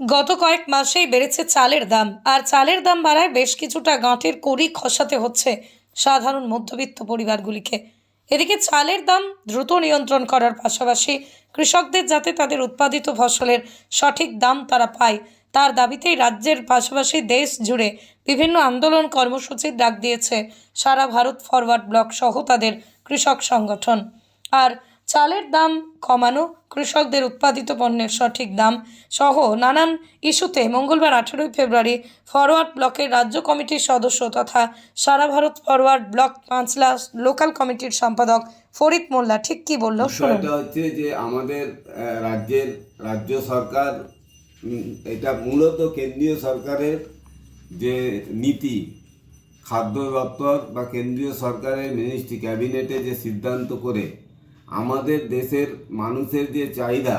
গত কয়েক মাসেই বেড়েছে চালের দাম, আর চালের দাম বাড়ায় বেশ কিছুটা গাঁটের কড়ি খসাতে হচ্ছে সাধারণ মধ্যবিত্ত পরিবারগুলিকে। এদিকে চালের দাম দ্রুত নিয়ন্ত্রণ করার পাশাপাশি কৃষকদের যাতে তাদের উৎপাদিত ফসলের সঠিক দাম তারা পায়, তার দাবিতেই রাজ্যের পাশাপাশি দেশ জুড়ে বিভিন্ন আন্দোলন কর্মসূচির ডাক দিয়েছে সারা ভারত ফরওয়ার্ড ব্লক সহ তাদের কৃষক সংগঠন। আর চালের দাম কমানো কৃষকদের উৎপাদিত পণ্যের সঠিক দাম সহ নানান ইস্যুতে মঙ্গলবার আঠেরোই ফেব্রুয়ারি ফরওয়ার্ড ব্লকের রাজ্য কমিটির সদস্য তথা সারা Bharat forward bloc Panchla local কমিটির সম্পাদক ফরিদ মোল্লা ঠিক কি বলল? বিষয়টা হচ্ছে যে আমাদের রাজ্যের রাজ্য সরকার এটা মূলত কেন্দ্রীয় সরকারের যে নীতি খাদ্য দপ্তর বা কেন্দ্রীয় সরকারের মিনিস্ট্রি ক্যাবিনেটে যে সিদ্ধান্ত করে আমাদের দেশের মানুষের যে চাহিদা,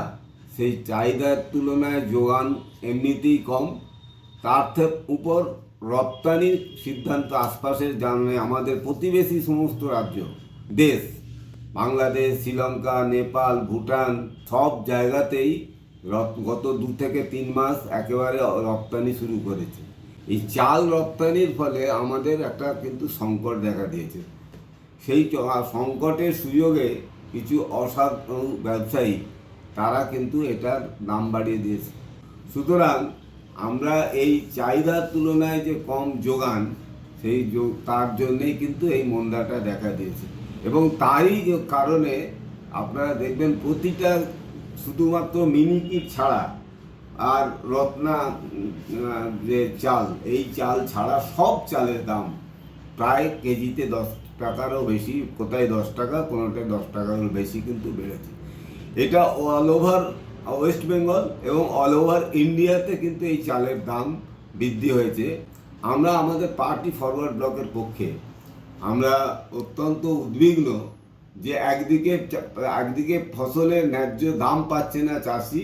সেই চাহিদার তুলনায় যোগান এমনিতেই কম। তার উপর রপ্তানির সিদ্ধান্ত আশপাশের জানে আমাদের প্রতিবেশী সমস্ত রাজ্য, দেশ, বাংলাদেশ, শ্রীলঙ্কা, নেপাল, ভুটান, সব জায়গাতেই গত দু থেকে তিন মাস একেবারে রপ্তানি শুরু করেছে। এই চাল রপ্তানির ফলে আমাদের একটা কিন্তু সংকট দেখা দিয়েছে। সেই সংকটের সুযোগে কিছু অসাধু ব্যবসায়ী, তারা কিন্তু এটার দাম বাড়িয়ে দিয়েছে। সুতরাং আমরা এই চাহিদার তুলনায় যে কম যোগান, সেই তার জন্যেই কিন্তু এই মন্দাটা দেখা দিয়েছে। এবং তারই কারণে আপনারা দেখবেন প্রতিটা শুধুমাত্র মিনিকিট ছাড়া আর রত্না যে চাল, এই চাল ছাড়া সব চালের দাম প্রায় কেজিতে দশ টাকারও বেশি, কোথায় দশ টাকা, কোনোটায় দশ টাকারও বেশি কিন্তু বেড়েছে। এটা অল ওভার ওয়েস্ট বেঙ্গল এবং অল ওভার ইন্ডিয়াতে কিন্তু এই চালের দাম বৃদ্ধি হয়েছে। আমরা আমাদের পার্টি ফরওয়ার্ড ব্লকের পক্ষে আমরা অত্যন্ত উদ্বিগ্ন যে একদিকে একদিকে ফসলের ন্যায্য দাম পাচ্ছে না চাষি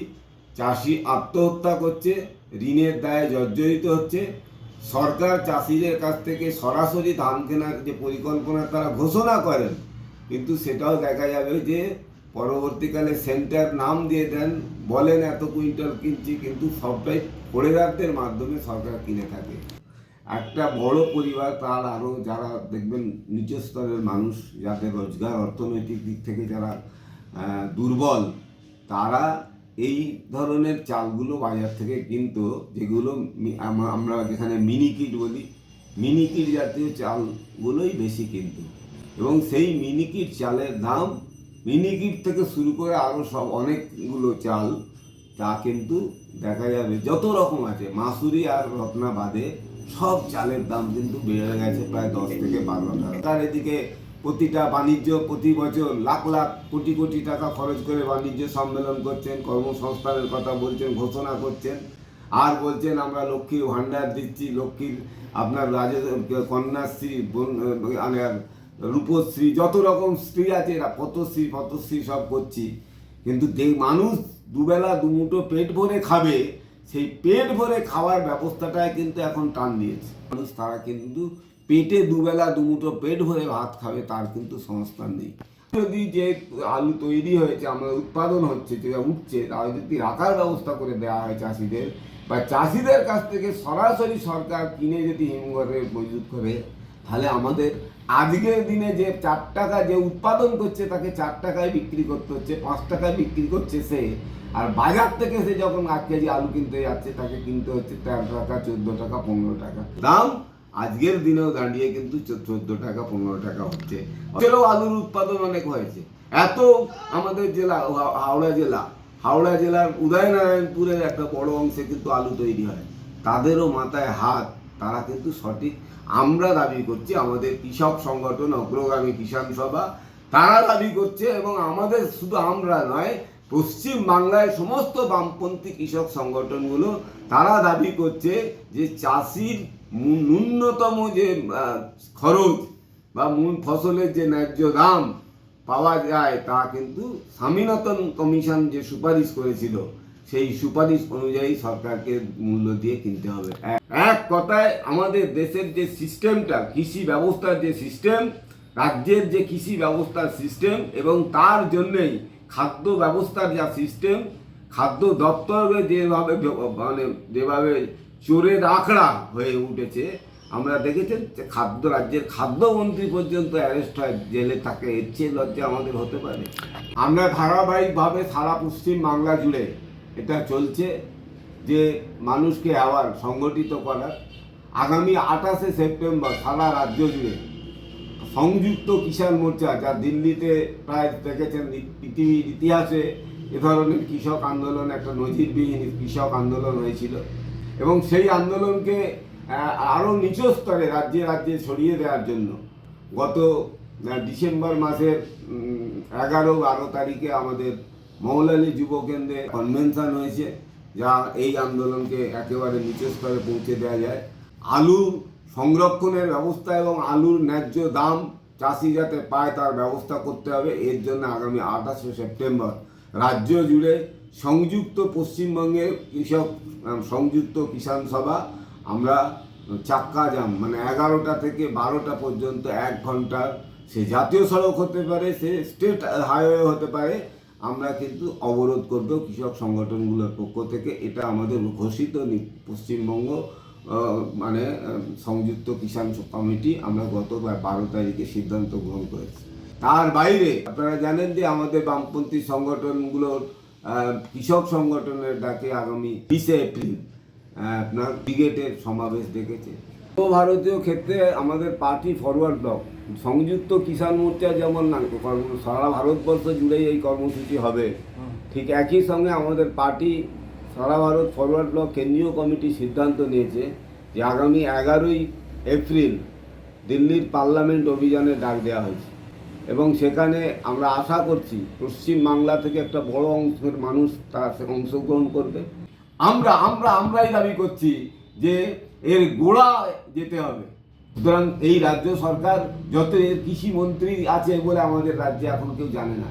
চাষি আত্মহত্যা করছে, ঋণের দায়ে জর্জরিত হচ্ছে সরকার চাষিদের কাছ থেকে সরাসরি ধান কেনার যে পরিকল্পনা তারা ঘোষণা করেন। কিন্তু সেটাও দেখা যাবে যে পরবর্তীকালে সেন্টার নাম দিয়ে দেন, বলেন এত কুইন্টাল কিনছি, কিন্তু সবটাই খড়েদারদের মাধ্যমে সরকার কিনে থাকে। একটা বড় পরিবার, তার আরও যারা দেখবেন নিচ স্তরের মানুষ, যাদের রোজগার অর্থনৈতিক দিক থেকে যারা দুর্বল, তারা এই ধরনের চালগুলো বাজার থেকে কিন্তু যেগুলো আমরা যেখানে মিনি কিট বলি মিনি কিট জাতীয় চালগুলোই বেশি কিন্তু। এবং সেই মিনি কিট চালের দাম মিনি কিট থেকে শুরু করে আরও সব অনেকগুলো চাল, তা কিন্তু দেখা যাবে। যত রকম আছে, মাসুরি আর রত্না বাদে সব চালের দাম কিন্তু বেড়ে গেছে প্রায় দশ থেকে বারো টাকা। তার এদিকে প্রতিটা বাণিজ্য প্রতি বছর লাখ লাখ কোটি কোটি টাকা খরচ করে বাণিজ্য সম্মেলন করছেন, কর্মসংস্থানের কথা বলছেন, ঘোষণা করছেন। আর বলছেন, আমরা লক্ষ্মীর ভাণ্ডার দিচ্ছি, লক্ষ্মীর আপনার রাজ কন্যাশ্রী মানে রূপশ্রী, যত রকম স্ত্রী আছে এরা পথশ্রী পথশ্রী সব করছি। কিন্তু মানুষ দুবেলা দুমুঠো পেট ভরে খাবে, সেই পেট ভরে খাওয়ার ব্যবস্থাটায় কিন্তু এখন টান দিয়েছে। মানুষ তারা কিন্তু পেটে দুবেলা দুমুঠো পেট ভরে ভাত খাবে, তার কিন্তু সংস্থান নেই। যদি যে আলু তৈরি হয়েছে আমাদের উৎপাদন হচ্ছে যেটা উঠছে, তাহলে যদি রাখার ব্যবস্থা করে দেওয়া হয় চাষিদের, বা চাষিদের কাছ থেকে সরাসরি সরকার কিনে যদি হিমঘরে মজুত করে, তাহলে আমাদের আজকের দিনে যে চার টাকা যে উৎপাদন করছে, তাকে চার টাকায় বিক্রি করতে হচ্ছে, পাঁচ টাকায় বিক্রি করছে সে, আর বাজার থেকে সে যখন এক কেজি আলু কিনতে যাচ্ছে, তাকে কিনতে হচ্ছে তেরো টাকা, চোদ্দ টাকা, পনেরো টাকা। দাম আজকের দিনেও দাঁড়িয়ে কিন্তু চোদ্দ টাকা, পনেরো টাকা হচ্ছে। চলো আলুর উৎপাদন অনেক হয়েছে। এত আমাদের জেলা হাওড়া জেলা, হাওড়া জেলার উদয়নারায়ণপুরের একটা বড় অংশে কিন্তু আলু তৈরি হয়। তাদেরও মাথায় হাত, তারা কিন্তু সঠিক। আমরা দাবি করছি, আমাদের কৃষক সংগঠন, অগ্রগামী কিষাণ সভা, তারা দাবি করছে এবং আমাদের শুধু আমরা নয় পশ্চিম বাংলায় সমস্ত বামপন্থী কৃষক সংগঠনগুলো, তারা দাবি করছে যে চাষির ন্যূনতম যে খরচ বা মূল ফসলের যে ন্যায্য দাম পাওয়া যায়, তা কিন্তু স্বামীনাথন কমিশন যে সুপারিশ করেছিল, সেই সুপারিশ অনুযায়ী সরকারকে মূল্য দিয়ে কিনতে হবে। এক- কথায়, আমাদের দেশের যে সিস্টেমটা, কৃষি ব্যবস্থার যে সিস্টেম, রাজ্যের যে কৃষি ব্যবস্থার সিস্টেম এবং তার জন্যেই খাদ্য ব্যবস্থার যা সিস্টেম, খাদ্য দপ্তরে যেভাবে মানে যেভাবে চোরের আখড়া হয়ে উঠেছে। আমরা দেখেছেন যে খাদ্য, রাজ্যের খাদ্যমন্ত্রী পর্যন্ত অ্যারেস্ট হয়, জেলে থাকে এর চেয়ে লজ্জা আমাদের হতে পারে। আমরা ধারাবাহিকভাবে সারা পশ্চিম বাংলা জুড়ে এটা চলছে যে মানুষকে আবার সংগঠিত করার। আগামী আঠাশে সেপ্টেম্বর সারা রাজ্য জুড়ে সংযুক্ত কিষাণ মোর্চা, যা দিল্লিতে প্রায় দেখেছেন পৃথিবীর ইতিহাসে এ ধরনের কৃষক আন্দোলন, একটা নজিরবিহীন কৃষক আন্দোলন হয়েছিল। এবং সেই আন্দোলনকে আরও নিচু স্তরে রাজ্যে রাজ্যে ছড়িয়ে দেওয়ার জন্য। গত ডিসেম্বর মাসের এগারো, বারো তারিখে আমাদের মৌলালী যুব কেন্দ্রে কনভেনশন হয়েছে, যা এই আন্দোলনকে একেবারে নিচু স্তরে পৌঁছে দেওয়া যায়। আলু সংরক্ষণের ব্যবস্থা এবং আলুর ন্যায্য দাম চাষি যাতে পায় তার ব্যবস্থা করতে হবে। এর জন্য আগামী আঠাশে সেপ্টেম্বর রাজ্য জুড়ে সংযুক্ত পশ্চিমবঙ্গের কৃষক সংযুক্ত কিষাণ সভা, আমরা চাক্কা জাম মানে এগারোটা থেকে বারোটা পর্যন্ত এক ঘণ্টার সে জাতীয় সড়ক হতে পারে, সে স্টেট হাইওয়ে হতে পারে, আমরা কিন্তু অবরোধ করব কৃষক সংগঠনগুলোর পক্ষ থেকে। এটা আমাদের ঘোষিত পশ্চিমবঙ্গ মানে সংযুক্ত কিষাণ কমিটি আমরা গত বারো তারিখে সিদ্ধান্ত গ্রহণ করেছি। তার বাইরে আপনারা জানেন যে আমাদের বামপন্থী সংগঠনগুলোর কৃষক সংগঠনের ডাকে আগামী বিশে এপ্রিল আপনার ব্রিগেডের সমাবেশ ডেকেছে। ভারতীয় ক্ষেত্রে আমাদের পার্টি ফরওয়ার্ড ব্লক, সংযুক্ত কিষাণ মোর্চা যেমন কর্ম- সারা ভারতবর্ষ জুড়েই এই কর্মসূচি হবে। ঠিক একই সঙ্গে আমাদের পার্টি, সারা ভারত ফরওয়ার্ড ব্লক কেন্দ্রীয় কমিটি সিদ্ধান্ত নিয়েছে যে আগামী এগারোই এপ্রিল দিল্লির পার্লামেন্ট অভিযানে ডাক দেওয়া হয়েছে। এবং সেখানে আমরা আশা করছি পশ্চিম বাংলা থেকে একটা বড় অংশের মানুষ তার অংশগ্রহণ করবে। আমরা আমরা, আমরাই দাবি করছি যে এর গোড়া যেতে হবে। সুতরাং এই রাজ্য সরকার যত কৃষি মন্ত্রী আছে বলে আমাদের রাজ্যে এখন কেউ জানে না।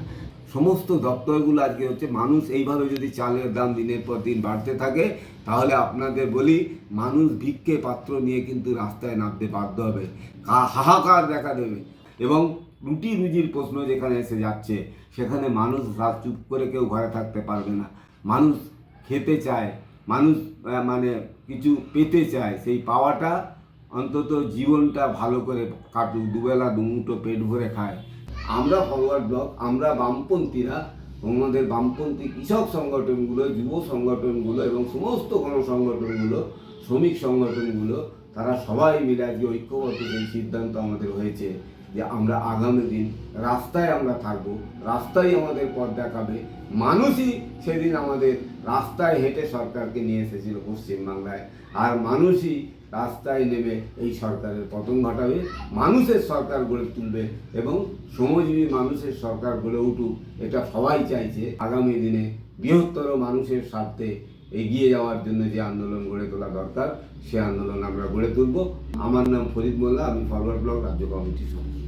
সমস্ত দপ্তরগুলো আজকে হচ্ছে মানুষ এইভাবে যদি চালের দাম দিনের পর দিন বাড়তে থাকে, তাহলে আপনাদের বলি মানুষ ভিক্ষে পাত্র নিয়ে কিন্তু রাস্তায় নামতে বাধ্য হবে। হাহাকার দেখা দেবে। এবং রুটি রুজির প্রশ্ন যেখানে এসে যাচ্ছে, সেখানে মানুষ রাত চুপ করে কেউ ঘরে থাকতে পারবে না। মানুষ খেতে চায়, মানুষ মানে কিছু পেতে চায়, সেই পাওয়াটা অন্তত জীবনটা ভালো করে কাটুক, দুবেলা দুমুটো পেট ভরে খায়। আমরা ফরওয়ার্ড ব্লক আমরা বামপন্থীরা, আমাদের বামপন্থী কৃষক সংগঠনগুলো, যুব সংগঠনগুলো এবং সমস্ত গণসংগঠনগুলো, শ্রমিক সংগঠনগুলো তারা সবাই মিলে আজকে ঐক্যবদ্ধ সেই সিদ্ধান্ত আমাদের হয়েছে যে আমরা আগামী দিন রাস্তায় আমরা থাকব রাস্তায় আমাদের পথ দেখাবে। মানুষই সেদিন আমাদের রাস্তায় হেঁটে সরকারকে নিয়ে এসেছিল পশ্চিমবাংলায়। আর মানুষই রাস্তায় নেমে এই সরকারের পতন ঘটাবে, মানুষের সরকার গড়ে তুলবে এবং শ্রমজীবী মানুষের সরকার গড়ে উঠুক, এটা সবাই চাইছে। আগামী দিনে বৃহত্তর মানুষের স্বার্থে এগিয়ে যাওয়ার জন্য যে আন্দোলন গড়ে তোলা দরকার, সে আন্দোলন আমরা গড়ে তুলব। আমার নাম ফরিদ মোল্লা, আমি ফরওয়ার্ড ব্লক রাজ্য কমিটির সদস্য